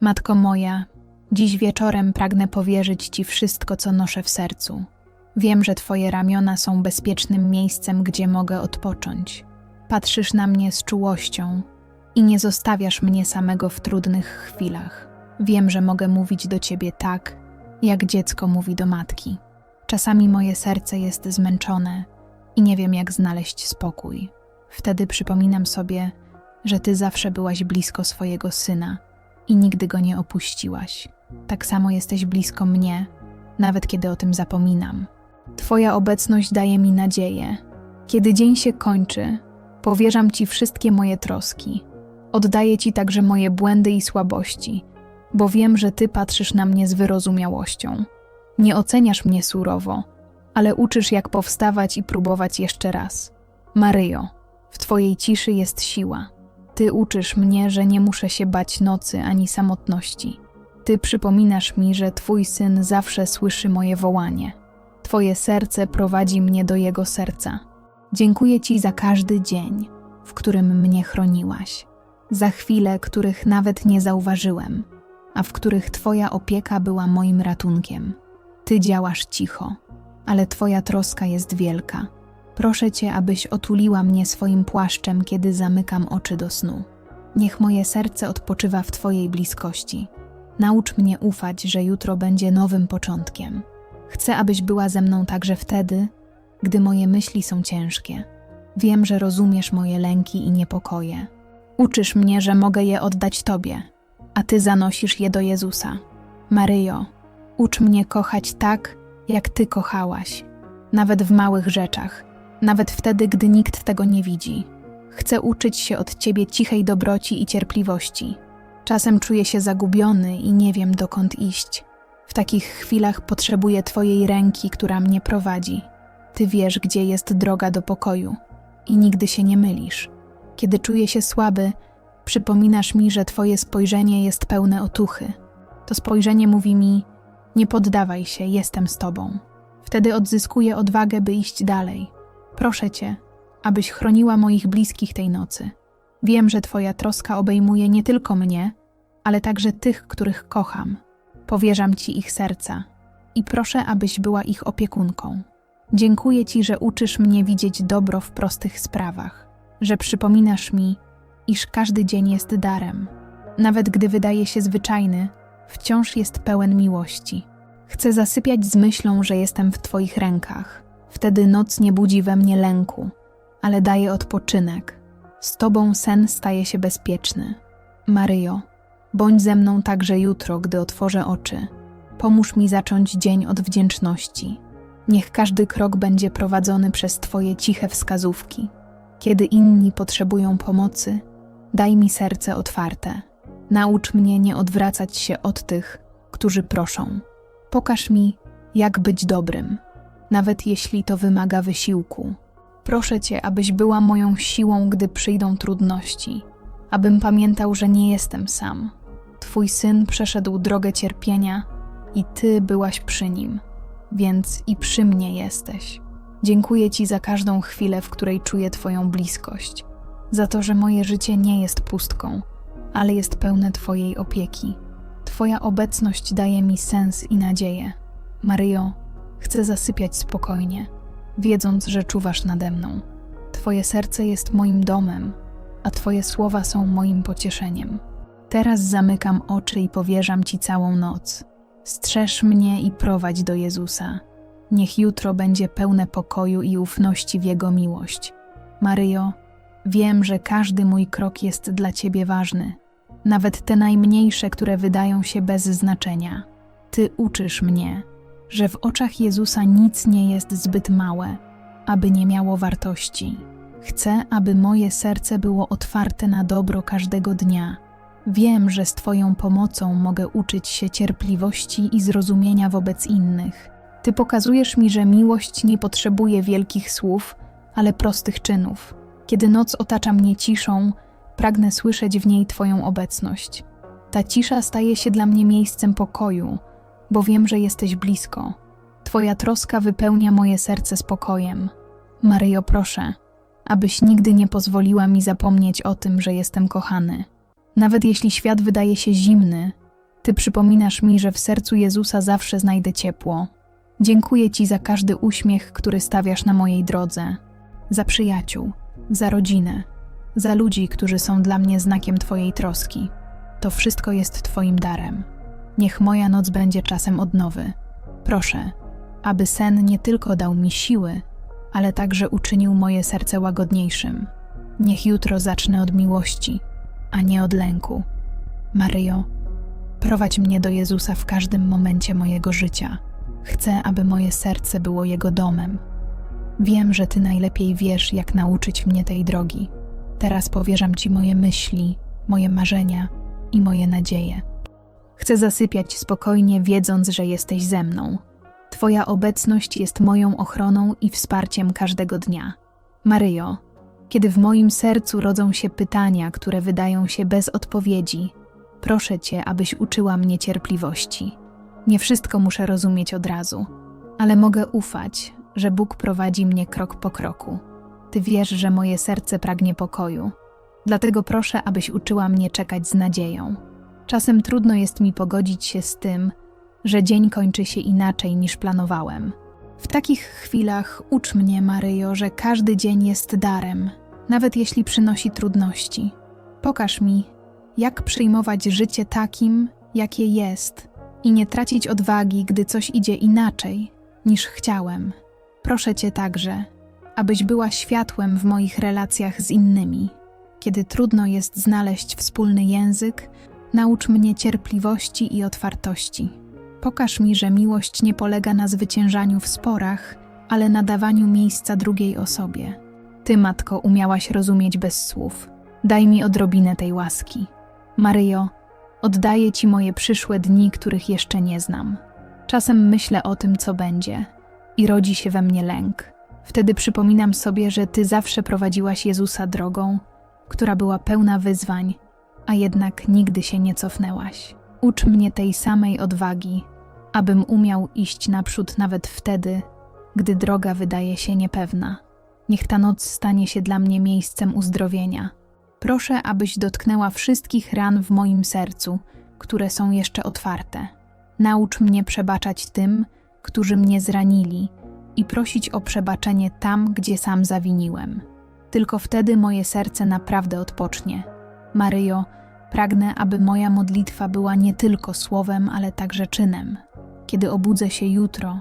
Matko moja, dziś wieczorem pragnę powierzyć Ci wszystko, co noszę w sercu. Wiem, że Twoje ramiona są bezpiecznym miejscem, gdzie mogę odpocząć. Patrzysz na mnie z czułością i nie zostawiasz mnie samego w trudnych chwilach. Wiem, że mogę mówić do Ciebie tak, jak dziecko mówi do matki. Czasami moje serce jest zmęczone i nie wiem, jak znaleźć spokój. Wtedy przypominam sobie, że Ty zawsze byłaś blisko swojego syna i nigdy go nie opuściłaś. Tak samo jesteś blisko mnie, nawet kiedy o tym zapominam. Twoja obecność daje mi nadzieję. Kiedy dzień się kończy, powierzam Ci wszystkie moje troski. Oddaję Ci także moje błędy i słabości, bo wiem, że Ty patrzysz na mnie z wyrozumiałością. Nie oceniasz mnie surowo, ale uczysz, jak powstawać i próbować jeszcze raz. Maryjo, w Twojej ciszy jest siła. Ty uczysz mnie, że nie muszę się bać nocy ani samotności. Ty przypominasz mi, że Twój syn zawsze słyszy moje wołanie. Twoje serce prowadzi mnie do jego serca. Dziękuję Ci za każdy dzień, w którym mnie chroniłaś, za chwile, których nawet nie zauważyłem, a w których Twoja opieka była moim ratunkiem. Ty działasz cicho, ale Twoja troska jest wielka. Proszę Cię, abyś otuliła mnie swoim płaszczem, kiedy zamykam oczy do snu. Niech moje serce odpoczywa w Twojej bliskości. Naucz mnie ufać, że jutro będzie nowym początkiem. Chcę, abyś była ze mną także wtedy, gdy moje myśli są ciężkie. Wiem, że rozumiesz moje lęki i niepokoje. Uczysz mnie, że mogę je oddać Tobie, a Ty zanosisz je do Jezusa. Maryjo, ucz mnie kochać tak, jak Ty kochałaś, nawet w małych rzeczach, nawet wtedy, gdy nikt tego nie widzi. Chcę uczyć się od Ciebie cichej dobroci i cierpliwości. Czasem czuję się zagubiony i nie wiem, dokąd iść. W takich chwilach potrzebuję Twojej ręki, która mnie prowadzi. Ty wiesz, gdzie jest droga do pokoju i nigdy się nie mylisz. Kiedy czuję się słaby, przypominasz mi, że Twoje spojrzenie jest pełne otuchy. To spojrzenie mówi mi: Nie poddawaj się, jestem z Tobą. Wtedy odzyskuję odwagę, by iść dalej. Proszę Cię, abyś chroniła moich bliskich tej nocy. Wiem, że Twoja troska obejmuje nie tylko mnie, ale także tych, których kocham. Powierzam Ci ich serca i proszę, abyś była ich opiekunką. Dziękuję Ci, że uczysz mnie widzieć dobro w prostych sprawach, że przypominasz mi, iż każdy dzień jest darem. Nawet gdy wydaje się zwyczajny, wciąż jest pełen miłości. Chcę zasypiać z myślą, że jestem w Twoich rękach. Wtedy noc nie budzi we mnie lęku, ale daje odpoczynek. Z Tobą sen staje się bezpieczny. Maryjo, bądź ze mną także jutro, gdy otworzę oczy. Pomóż mi zacząć dzień od wdzięczności. Niech każdy krok będzie prowadzony przez Twoje ciche wskazówki. Kiedy inni potrzebują pomocy, daj mi serce otwarte. Naucz mnie nie odwracać się od tych, którzy proszą. Pokaż mi, jak być dobrym, nawet jeśli to wymaga wysiłku. Proszę Cię, abyś była moją siłą, gdy przyjdą trudności, abym pamiętał, że nie jestem sam. Twój syn przeszedł drogę cierpienia i Ty byłaś przy nim, więc i przy mnie jesteś. Dziękuję Ci za każdą chwilę, w której czuję Twoją bliskość, za to, że moje życie nie jest pustką, ale jest pełne Twojej opieki. Twoja obecność daje mi sens i nadzieję. Maryjo, chcę zasypiać spokojnie, wiedząc, że czuwasz nade mną. Twoje serce jest moim domem, a Twoje słowa są moim pocieszeniem. Teraz zamykam oczy i powierzam Ci całą noc. Strzeż mnie i prowadź do Jezusa. Niech jutro będzie pełne pokoju i ufności w Jego miłość. Maryjo, wiem, że każdy mój krok jest dla Ciebie ważny, nawet te najmniejsze, które wydają się bez znaczenia. Ty uczysz mnie, że w oczach Jezusa nic nie jest zbyt małe, aby nie miało wartości. Chcę, aby moje serce było otwarte na dobro każdego dnia. Wiem, że z Twoją pomocą mogę uczyć się cierpliwości i zrozumienia wobec innych. Ty pokazujesz mi, że miłość nie potrzebuje wielkich słów, ale prostych czynów. Kiedy noc otacza mnie ciszą, pragnę słyszeć w niej Twoją obecność. Ta cisza staje się dla mnie miejscem pokoju, bo wiem, że jesteś blisko. Twoja troska wypełnia moje serce spokojem. Maryjo, proszę, abyś nigdy nie pozwoliła mi zapomnieć o tym, że jestem kochany. Nawet jeśli świat wydaje się zimny, Ty przypominasz mi, że w sercu Jezusa zawsze znajdę ciepło. Dziękuję Ci za każdy uśmiech, który stawiasz na mojej drodze, za przyjaciół, za rodzinę, za ludzi, którzy są dla mnie znakiem Twojej troski. To wszystko jest Twoim darem. Niech moja noc będzie czasem odnowy. Proszę, aby sen nie tylko dał mi siły, ale także uczynił moje serce łagodniejszym. Niech jutro zacznę od miłości, a nie od lęku. Maryjo, prowadź mnie do Jezusa w każdym momencie mojego życia. Chcę, aby moje serce było Jego domem. Wiem, że Ty najlepiej wiesz, jak nauczyć mnie tej drogi. Teraz powierzam Ci moje myśli, moje marzenia i moje nadzieje. Chcę zasypiać spokojnie, wiedząc, że jesteś ze mną. Twoja obecność jest moją ochroną i wsparciem każdego dnia. Maryjo, kiedy w moim sercu rodzą się pytania, które wydają się bez odpowiedzi, proszę Cię, abyś uczyła mnie cierpliwości. Nie wszystko muszę rozumieć od razu, ale mogę ufać, że Bóg prowadzi mnie krok po kroku. Ty wiesz, że moje serce pragnie pokoju, dlatego proszę, abyś uczyła mnie czekać z nadzieją. Czasem trudno jest mi pogodzić się z tym, że dzień kończy się inaczej niż planowałem. W takich chwilach ucz mnie, Maryjo, że każdy dzień jest darem, nawet jeśli przynosi trudności. Pokaż mi, jak przyjmować życie takim, jakie jest, i nie tracić odwagi, gdy coś idzie inaczej niż chciałem. Proszę Cię także, abyś była światłem w moich relacjach z innymi. Kiedy trudno jest znaleźć wspólny język, naucz mnie cierpliwości i otwartości. Pokaż mi, że miłość nie polega na zwyciężaniu w sporach, ale na dawaniu miejsca drugiej osobie. Ty, matko, umiałaś rozumieć bez słów. Daj mi odrobinę tej łaski. Maryjo, oddaję Ci moje przyszłe dni, których jeszcze nie znam. Czasem myślę o tym, co będzie, i rodzi się we mnie lęk. Wtedy przypominam sobie, że Ty zawsze prowadziłaś Jezusa drogą, która była pełna wyzwań, a jednak nigdy się nie cofnęłaś. Ucz mnie tej samej odwagi, abym umiał iść naprzód nawet wtedy, gdy droga wydaje się niepewna. Niech ta noc stanie się dla mnie miejscem uzdrowienia. Proszę, abyś dotknęła wszystkich ran w moim sercu, które są jeszcze otwarte. Naucz mnie przebaczać tym, którzy mnie zranili i prosić o przebaczenie tam, gdzie sam zawiniłem. Tylko wtedy moje serce naprawdę odpocznie. Maryjo, pragnę, aby moja modlitwa była nie tylko słowem, ale także czynem. Kiedy obudzę się jutro,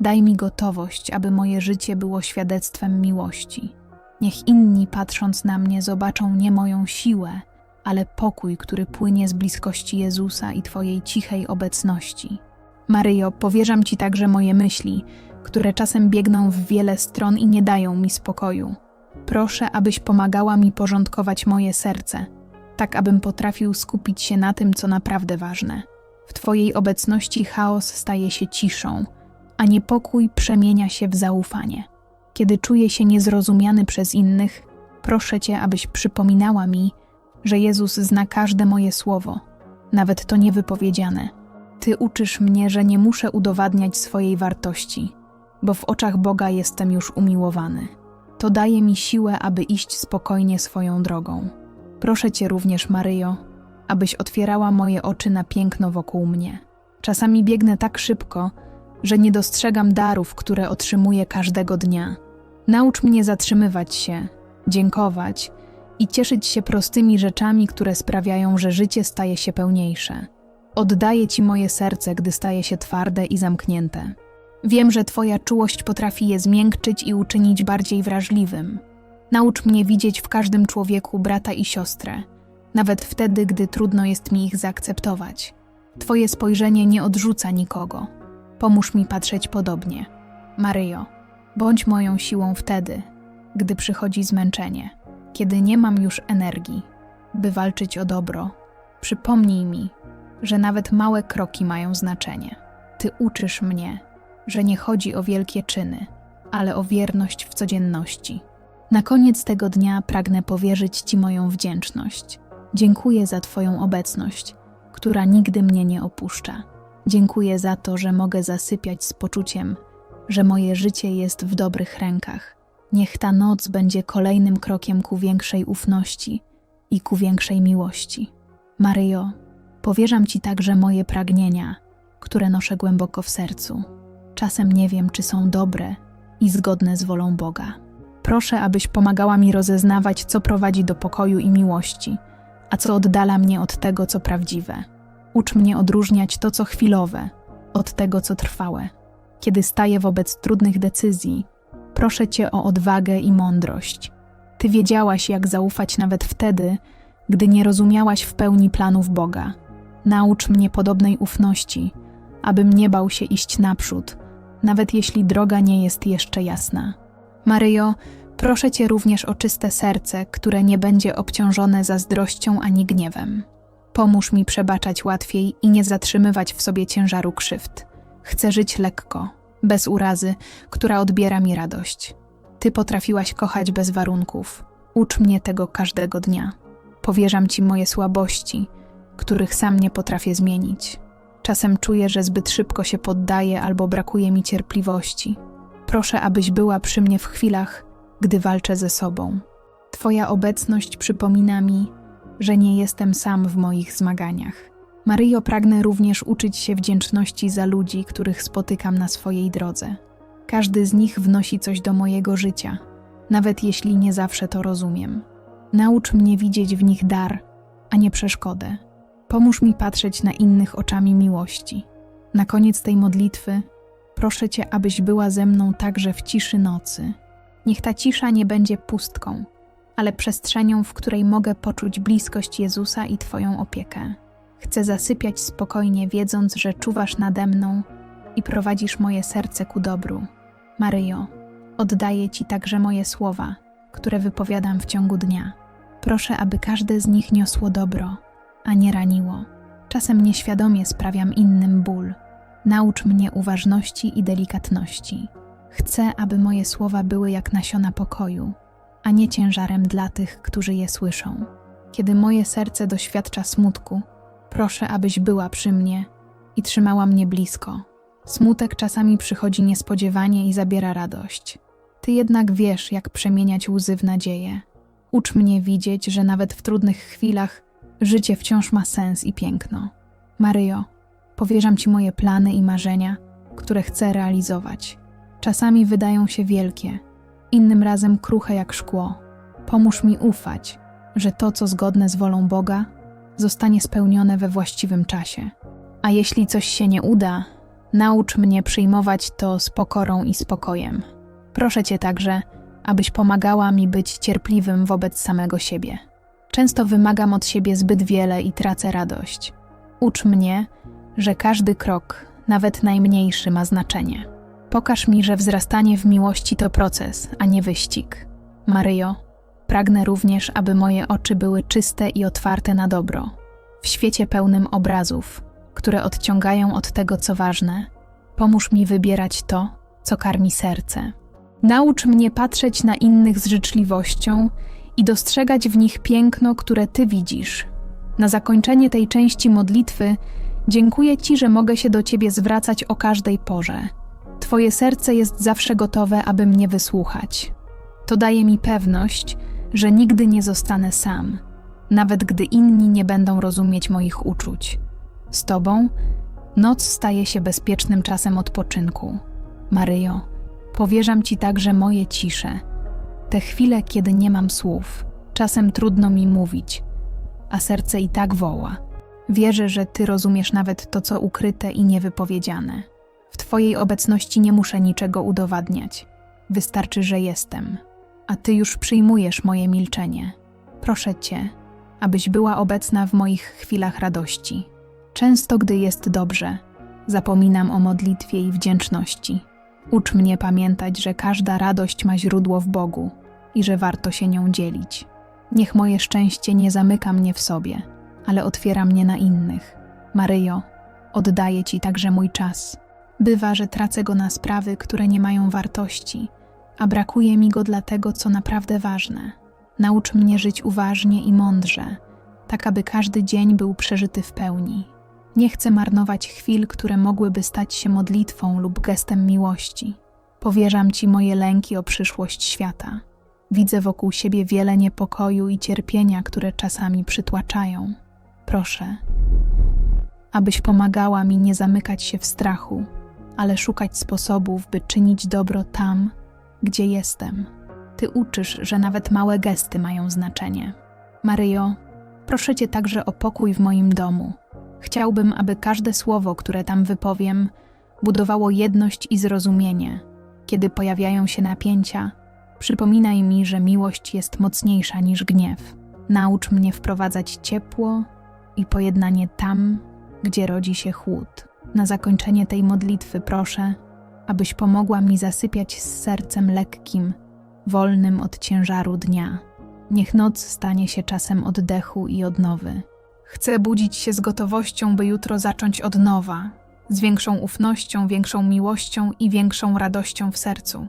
daj mi gotowość, aby moje życie było świadectwem miłości. Niech inni, patrząc na mnie, zobaczą nie moją siłę, ale pokój, który płynie z bliskości Jezusa i Twojej cichej obecności. Maryjo, powierzam Ci także moje myśli, które czasem biegną w wiele stron i nie dają mi spokoju. Proszę, abyś pomagała mi porządkować moje serce, tak abym potrafił skupić się na tym, co naprawdę ważne. W Twojej obecności chaos staje się ciszą, a niepokój przemienia się w zaufanie. Kiedy czuję się niezrozumiany przez innych, proszę Cię, abyś przypominała mi, że Jezus zna każde moje słowo, nawet to niewypowiedziane. Ty uczysz mnie, że nie muszę udowadniać swojej wartości, bo w oczach Boga jestem już umiłowany. To daje mi siłę, aby iść spokojnie swoją drogą. Proszę Cię również, Maryjo, abyś otwierała moje oczy na piękno wokół mnie. Czasami biegnę tak szybko, że nie dostrzegam darów, które otrzymuję każdego dnia. Naucz mnie zatrzymywać się, dziękować i cieszyć się prostymi rzeczami, które sprawiają, że życie staje się pełniejsze. Oddaję Ci moje serce, gdy staje się twarde i zamknięte. Wiem, że Twoja czułość potrafi je zmiękczyć i uczynić bardziej wrażliwym. Naucz mnie widzieć w każdym człowieku brata i siostrę, nawet wtedy, gdy trudno jest mi ich zaakceptować. Twoje spojrzenie nie odrzuca nikogo. Pomóż mi patrzeć podobnie. Maryjo, bądź moją siłą wtedy, gdy przychodzi zmęczenie, kiedy nie mam już energii, by walczyć o dobro. Przypomnij mi, że nawet małe kroki mają znaczenie. Ty uczysz mnie, że nie chodzi o wielkie czyny, ale o wierność w codzienności. Na koniec tego dnia pragnę powierzyć Ci moją wdzięczność. Dziękuję za Twoją obecność, która nigdy mnie nie opuszcza. Dziękuję za to, że mogę zasypiać z poczuciem, że moje życie jest w dobrych rękach. Niech ta noc będzie kolejnym krokiem ku większej ufności i ku większej miłości. Maryjo, Powierzam Ci także moje pragnienia, które noszę głęboko w sercu. Czasem nie wiem, czy są dobre i zgodne z wolą Boga. Proszę, abyś pomagała mi rozeznawać, co prowadzi do pokoju i miłości, a co oddala mnie od tego, co prawdziwe. Ucz mnie odróżniać to, co chwilowe, od tego, co trwałe. Kiedy staję wobec trudnych decyzji, proszę Cię o odwagę i mądrość. Ty wiedziałaś, jak zaufać nawet wtedy, gdy nie rozumiałaś w pełni planów Boga. Naucz mnie podobnej ufności, abym nie bał się iść naprzód, nawet jeśli droga nie jest jeszcze jasna. Maryjo, proszę Cię również o czyste serce, które nie będzie obciążone zazdrością ani gniewem. Pomóż mi przebaczać łatwiej i nie zatrzymywać w sobie ciężaru krzywd. Chcę żyć lekko, bez urazy, która odbiera mi radość. Ty potrafiłaś kochać bez warunków. Ucz mnie tego każdego dnia. Powierzam Ci moje słabości, których sam nie potrafię zmienić. Czasem czuję, że zbyt szybko się poddaję albo brakuje mi cierpliwości. Proszę, abyś była przy mnie w chwilach, gdy walczę ze sobą. Twoja obecność przypomina mi, że nie jestem sam w moich zmaganiach. Maryjo, pragnę również uczyć się wdzięczności za ludzi, których spotykam na swojej drodze. Każdy z nich wnosi coś do mojego życia, nawet jeśli nie zawsze to rozumiem. Naucz mnie widzieć w nich dar, a nie przeszkodę. Pomóż mi patrzeć na innych oczami miłości. Na koniec tej modlitwy proszę Cię, abyś była ze mną także w ciszy nocy. Niech ta cisza nie będzie pustką, ale przestrzenią, w której mogę poczuć bliskość Jezusa i Twoją opiekę. Chcę zasypiać spokojnie, wiedząc, że czuwasz nade mną i prowadzisz moje serce ku dobru. Maryjo, oddaję Ci także moje słowa, które wypowiadam w ciągu dnia. Proszę, aby każde z nich niosło dobro, a nie raniło. Czasem nieświadomie sprawiam innym ból. Naucz mnie uważności i delikatności. Chcę, aby moje słowa były jak nasiona pokoju, a nie ciężarem dla tych, którzy je słyszą. Kiedy moje serce doświadcza smutku, proszę, abyś była przy mnie i trzymała mnie blisko. Smutek czasami przychodzi niespodziewanie i zabiera radość. Ty jednak wiesz, jak przemieniać łzy w nadzieję. Ucz mnie widzieć, że nawet w trudnych chwilach życie wciąż ma sens i piękno. Maryjo, powierzam Ci moje plany i marzenia, które chcę realizować. Czasami wydają się wielkie, innym razem kruche jak szkło. Pomóż mi ufać, że to, co zgodne z wolą Boga, zostanie spełnione we właściwym czasie. A jeśli coś się nie uda, naucz mnie przyjmować to z pokorą i spokojem. Proszę Cię także, abyś pomagała mi być cierpliwym wobec samego siebie. Często wymagam od siebie zbyt wiele i tracę radość. Ucz mnie, że każdy krok, nawet najmniejszy, ma znaczenie. Pokaż mi, że wzrastanie w miłości to proces, a nie wyścig. Maryjo, pragnę również, aby moje oczy były czyste i otwarte na dobro. W świecie pełnym obrazów, które odciągają od tego, co ważne, pomóż mi wybierać to, co karmi serce. Naucz mnie patrzeć na innych z życzliwością i dostrzegać w nich piękno, które Ty widzisz. Na zakończenie tej części modlitwy dziękuję Ci, że mogę się do Ciebie zwracać o każdej porze. Twoje serce jest zawsze gotowe, aby mnie wysłuchać. To daje mi pewność, że nigdy nie zostanę sam, nawet gdy inni nie będą rozumieć moich uczuć. Z Tobą noc staje się bezpiecznym czasem odpoczynku. Maryjo, powierzam Ci także moje cisze, te chwile, kiedy nie mam słów. Czasem trudno mi mówić, a serce i tak woła. Wierzę, że Ty rozumiesz nawet to, co ukryte i niewypowiedziane. W Twojej obecności nie muszę niczego udowadniać. Wystarczy, że jestem, a Ty już przyjmujesz moje milczenie. Proszę Cię, abyś była obecna w moich chwilach radości. Często, gdy jest dobrze, zapominam o modlitwie i wdzięczności. Ucz mnie pamiętać, że każda radość ma źródło w Bogu i że warto się nią dzielić. Niech moje szczęście nie zamyka mnie w sobie, ale otwiera mnie na innych. Maryjo, oddaję Ci także mój czas. Bywa, że tracę go na sprawy, które nie mają wartości, a brakuje mi go dla tego, co naprawdę ważne. Naucz mnie żyć uważnie i mądrze, tak aby każdy dzień był przeżyty w pełni. Nie chcę marnować chwil, które mogłyby stać się modlitwą lub gestem miłości. Powierzam Ci moje lęki o przyszłość świata. Widzę wokół siebie wiele niepokoju i cierpienia, które czasami przytłaczają. Proszę, abyś pomagała mi nie zamykać się w strachu, ale szukać sposobów, by czynić dobro tam, gdzie jestem. Ty uczysz, że nawet małe gesty mają znaczenie. Maryjo, proszę Cię także o pokój w moim domu. Chciałbym, aby każde słowo, które tam wypowiem, budowało jedność i zrozumienie. Kiedy pojawiają się napięcia, przypominaj mi, że miłość jest mocniejsza niż gniew. Naucz mnie wprowadzać ciepło i pojednanie tam, gdzie rodzi się chłód. Na zakończenie tej modlitwy proszę, abyś pomogła mi zasypiać z sercem lekkim, wolnym od ciężaru dnia. Niech noc stanie się czasem oddechu i odnowy. Chcę budzić się z gotowością, by jutro zacząć od nowa, z większą ufnością, większą miłością i większą radością w sercu.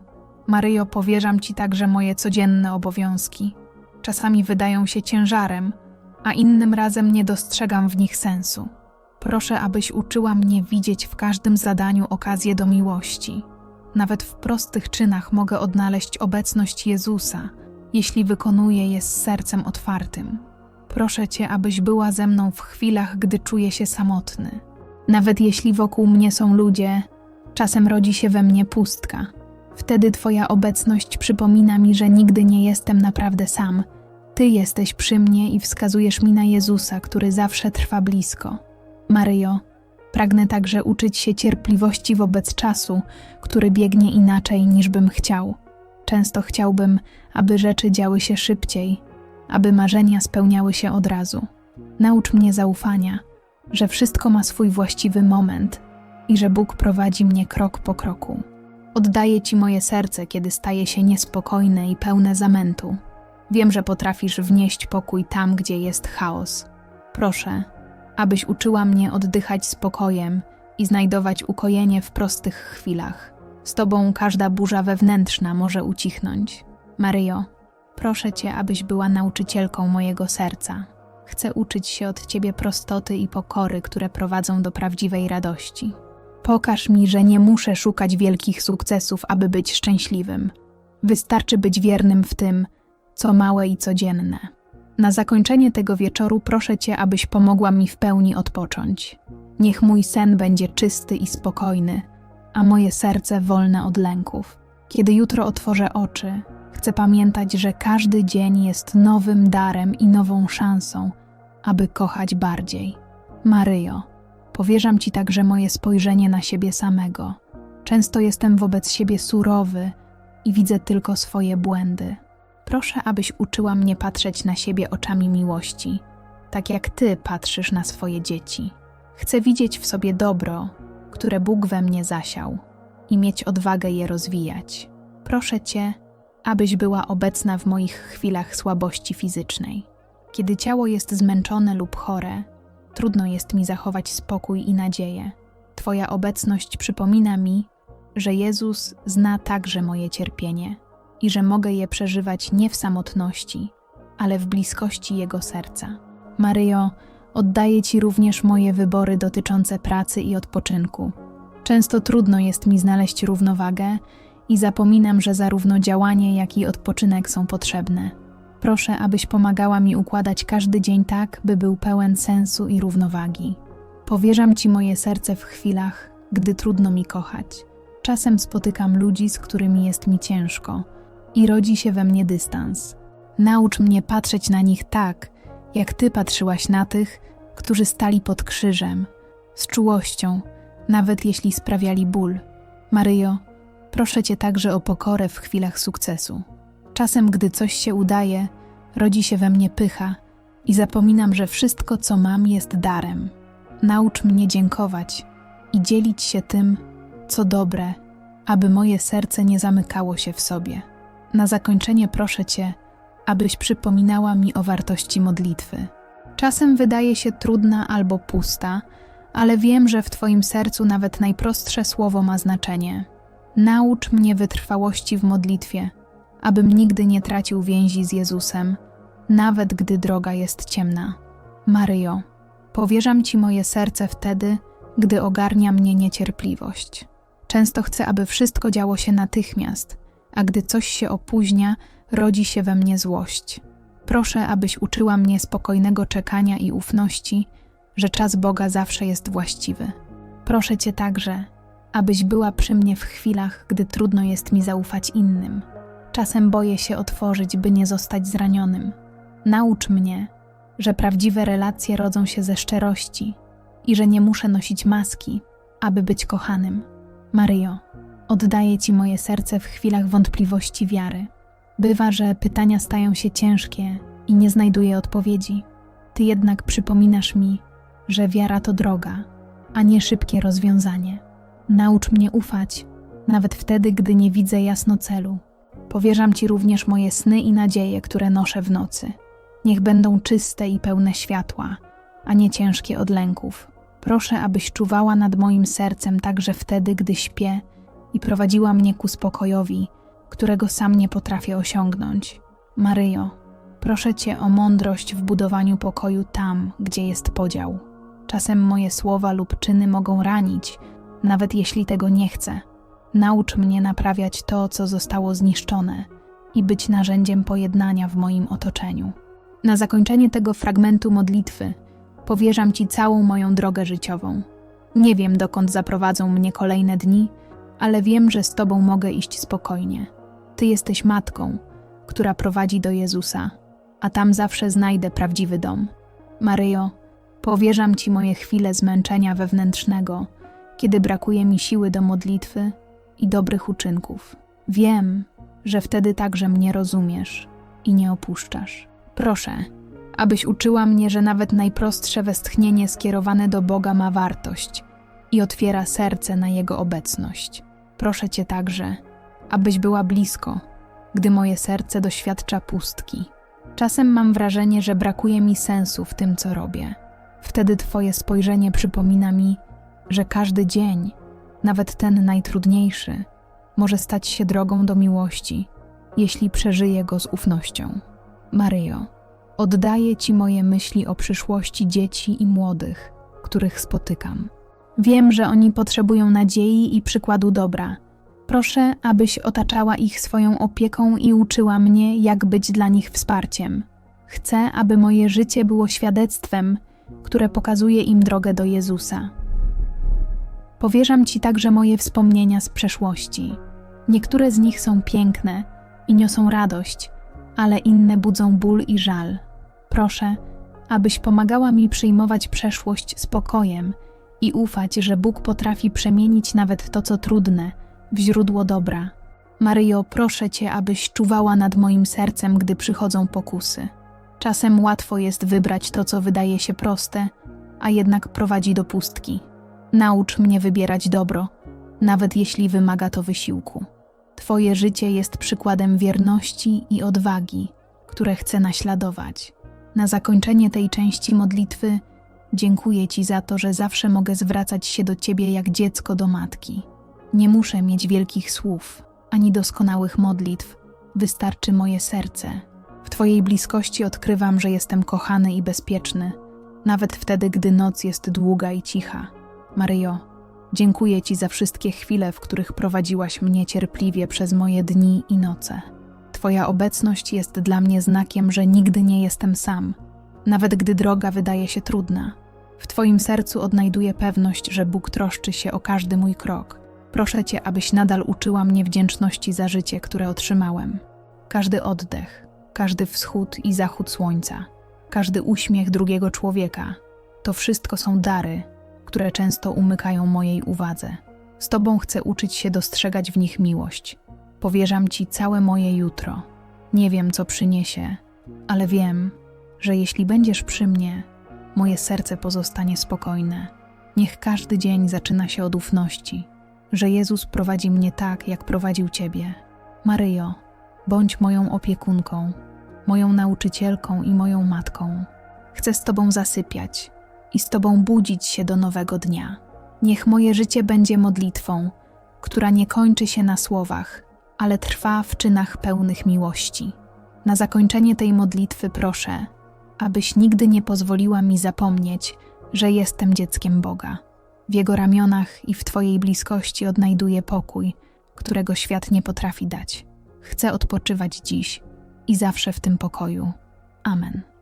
Maryjo, powierzam Ci także moje codzienne obowiązki. Czasami wydają się ciężarem, a innym razem nie dostrzegam w nich sensu. Proszę, abyś uczyła mnie widzieć w każdym zadaniu okazję do miłości. Nawet w prostych czynach mogę odnaleźć obecność Jezusa, jeśli wykonuję je z sercem otwartym. Proszę Cię, abyś była ze mną w chwilach, gdy czuję się samotny. Nawet jeśli wokół mnie są ludzie, czasem rodzi się we mnie pustka. Wtedy Twoja obecność przypomina mi, że nigdy nie jestem naprawdę sam. Ty jesteś przy mnie i wskazujesz mi na Jezusa, który zawsze trwa blisko. Maryjo, pragnę także uczyć się cierpliwości wobec czasu, który biegnie inaczej niż bym chciał. Często chciałbym, aby rzeczy działy się szybciej, aby marzenia spełniały się od razu. Naucz mnie zaufania, że wszystko ma swój właściwy moment i że Bóg prowadzi mnie krok po kroku. Oddaję Ci moje serce, kiedy staje się niespokojne i pełne zamętu. Wiem, że potrafisz wnieść pokój tam, gdzie jest chaos. Proszę, abyś uczyła mnie oddychać spokojem i znajdować ukojenie w prostych chwilach. Z Tobą każda burza wewnętrzna może ucichnąć. Maryjo, proszę Cię, abyś była nauczycielką mojego serca. Chcę uczyć się od Ciebie prostoty i pokory, które prowadzą do prawdziwej radości. Pokaż mi, że nie muszę szukać wielkich sukcesów, aby być szczęśliwym. Wystarczy być wiernym w tym, co małe i codzienne. Na zakończenie tego wieczoru proszę Cię, abyś pomogła mi w pełni odpocząć. Niech mój sen będzie czysty i spokojny, a moje serce wolne od lęków. Kiedy jutro otworzę oczy, chcę pamiętać, że każdy dzień jest nowym darem i nową szansą, aby kochać bardziej. Maryjo, powierzam Ci także moje spojrzenie na siebie samego. Często jestem wobec siebie surowy i widzę tylko swoje błędy. Proszę, abyś uczyła mnie patrzeć na siebie oczami miłości, tak jak Ty patrzysz na swoje dzieci. Chcę widzieć w sobie dobro, które Bóg we mnie zasiał i mieć odwagę je rozwijać. Proszę Cię, abyś była obecna w moich chwilach słabości fizycznej. Kiedy ciało jest zmęczone lub chore, trudno jest mi zachować spokój i nadzieję. Twoja obecność przypomina mi, że Jezus zna także moje cierpienie i że mogę je przeżywać nie w samotności, ale w bliskości Jego serca. Maryjo, oddaję Ci również moje wybory dotyczące pracy i odpoczynku. Często trudno jest mi znaleźć równowagę i zapominam, że zarówno działanie, jak i odpoczynek są potrzebne. Proszę, abyś pomagała mi układać każdy dzień tak, by był pełen sensu i równowagi. Powierzam Ci moje serce w chwilach, gdy trudno mi kochać. Czasem spotykam ludzi, z którymi jest mi ciężko i rodzi się we mnie dystans. Naucz mnie patrzeć na nich tak, jak Ty patrzyłaś na tych, którzy stali pod krzyżem, z czułością, nawet jeśli sprawiali ból. Maryjo, proszę Cię także o pokorę w chwilach sukcesu. Czasem, gdy coś się udaje, rodzi się we mnie pycha i zapominam, że wszystko, co mam, jest darem. Naucz mnie dziękować i dzielić się tym, co dobre, aby moje serce nie zamykało się w sobie. Na zakończenie proszę Cię, abyś przypominała mi o wartości modlitwy. Czasem wydaje się trudna albo pusta, ale wiem, że w Twoim sercu nawet najprostsze słowo ma znaczenie. Naucz mnie wytrwałości w modlitwie, abym nigdy nie tracił więzi z Jezusem, nawet gdy droga jest ciemna. Maryjo, powierzam Ci moje serce wtedy, gdy ogarnia mnie niecierpliwość. Często chcę, aby wszystko działo się natychmiast, a gdy coś się opóźnia, rodzi się we mnie złość. Proszę, abyś uczyła mnie spokojnego czekania i ufności, że czas Boga zawsze jest właściwy. Proszę Cię także, abyś była przy mnie w chwilach, gdy trudno jest mi zaufać innym. Czasem boję się otworzyć, by nie zostać zranionym. Naucz mnie, że prawdziwe relacje rodzą się ze szczerości i że nie muszę nosić maski, aby być kochanym. Maryjo, oddaję Ci moje serce w chwilach wątpliwości wiary. Bywa, że pytania stają się ciężkie i nie znajduję odpowiedzi. Ty jednak przypominasz mi, że wiara to droga, a nie szybkie rozwiązanie. Naucz mnie ufać, nawet wtedy, gdy nie widzę jasno celu. Powierzam Ci również moje sny i nadzieje, które noszę w nocy. Niech będą czyste i pełne światła, a nie ciężkie od lęków. Proszę, abyś czuwała nad moim sercem także wtedy, gdy śpię i prowadziła mnie ku spokojowi, którego sam nie potrafię osiągnąć. Maryjo, proszę Cię o mądrość w budowaniu pokoju tam, gdzie jest podział. Czasem moje słowa lub czyny mogą ranić, nawet jeśli tego nie chcę. Naucz mnie naprawiać to, co zostało zniszczone i być narzędziem pojednania w moim otoczeniu. Na zakończenie tego fragmentu modlitwy powierzam Ci całą moją drogę życiową. Nie wiem, dokąd zaprowadzą mnie kolejne dni, ale wiem, że z Tobą mogę iść spokojnie. Ty jesteś matką, która prowadzi do Jezusa, a tam zawsze znajdę prawdziwy dom. Maryjo, powierzam Ci moje chwile zmęczenia wewnętrznego, kiedy brakuje mi siły do modlitwy i dobrych uczynków. Wiem, że wtedy także mnie rozumiesz i nie opuszczasz. Proszę, abyś uczyła mnie, że nawet najprostsze westchnienie skierowane do Boga ma wartość i otwiera serce na Jego obecność. Proszę Cię także, abyś była blisko, gdy moje serce doświadcza pustki. Czasem mam wrażenie, że brakuje mi sensu w tym, co robię. Wtedy Twoje spojrzenie przypomina mi, że każdy dzień, nawet ten najtrudniejszy, może stać się drogą do miłości, jeśli przeżyję go z ufnością. Maryjo, oddaję Ci moje myśli o przyszłości dzieci i młodych, których spotykam. Wiem, że oni potrzebują nadziei i przykładu dobra. Proszę, abyś otaczała ich swoją opieką i uczyła mnie, jak być dla nich wsparciem. Chcę, aby moje życie było świadectwem, które pokazuje im drogę do Jezusa. Powierzam Ci także moje wspomnienia z przeszłości. Niektóre z nich są piękne i niosą radość, ale inne budzą ból i żal. Proszę, abyś pomagała mi przyjmować przeszłość spokojem i ufać, że Bóg potrafi przemienić nawet to, co trudne, w źródło dobra. Maryjo, proszę Cię, abyś czuwała nad moim sercem, gdy przychodzą pokusy. Czasem łatwo jest wybrać to, co wydaje się proste, a jednak prowadzi do pustki. Naucz mnie wybierać dobro, nawet jeśli wymaga to wysiłku. Twoje życie jest przykładem wierności i odwagi, które chcę naśladować. Na zakończenie tej części modlitwy dziękuję Ci za to, że zawsze mogę zwracać się do Ciebie jak dziecko do matki. Nie muszę mieć wielkich słów ani doskonałych modlitw, wystarczy moje serce. W Twojej bliskości odkrywam, że jestem kochany i bezpieczny, nawet wtedy, gdy noc jest długa i cicha. Maryjo, dziękuję Ci za wszystkie chwile, w których prowadziłaś mnie cierpliwie przez moje dni i noce. Twoja obecność jest dla mnie znakiem, że nigdy nie jestem sam, nawet gdy droga wydaje się trudna. W Twoim sercu odnajduję pewność, że Bóg troszczy się o każdy mój krok. Proszę Cię, abyś nadal uczyła mnie wdzięczności za życie, które otrzymałem. Każdy oddech, każdy wschód i zachód słońca, każdy uśmiech drugiego człowieka to wszystko są dary, które często umykają mojej uwadze. Z Tobą chcę uczyć się dostrzegać w nich miłość. Powierzam Ci całe moje jutro. Nie wiem, co przyniesie, ale wiem, że jeśli będziesz przy mnie, moje serce pozostanie spokojne. Niech każdy dzień zaczyna się od ufności, że Jezus prowadzi mnie tak, jak prowadził Ciebie. Maryjo, bądź moją opiekunką, moją nauczycielką i moją matką. Chcę z Tobą zasypiać, i z Tobą budzić się do nowego dnia. Niech moje życie będzie modlitwą, która nie kończy się na słowach, ale trwa w czynach pełnych miłości. Na zakończenie tej modlitwy proszę, abyś nigdy nie pozwoliła mi zapomnieć, że jestem dzieckiem Boga. W Jego ramionach i w Twojej bliskości odnajduję pokój, którego świat nie potrafi dać. Chcę odpoczywać dziś i zawsze w tym pokoju. Amen.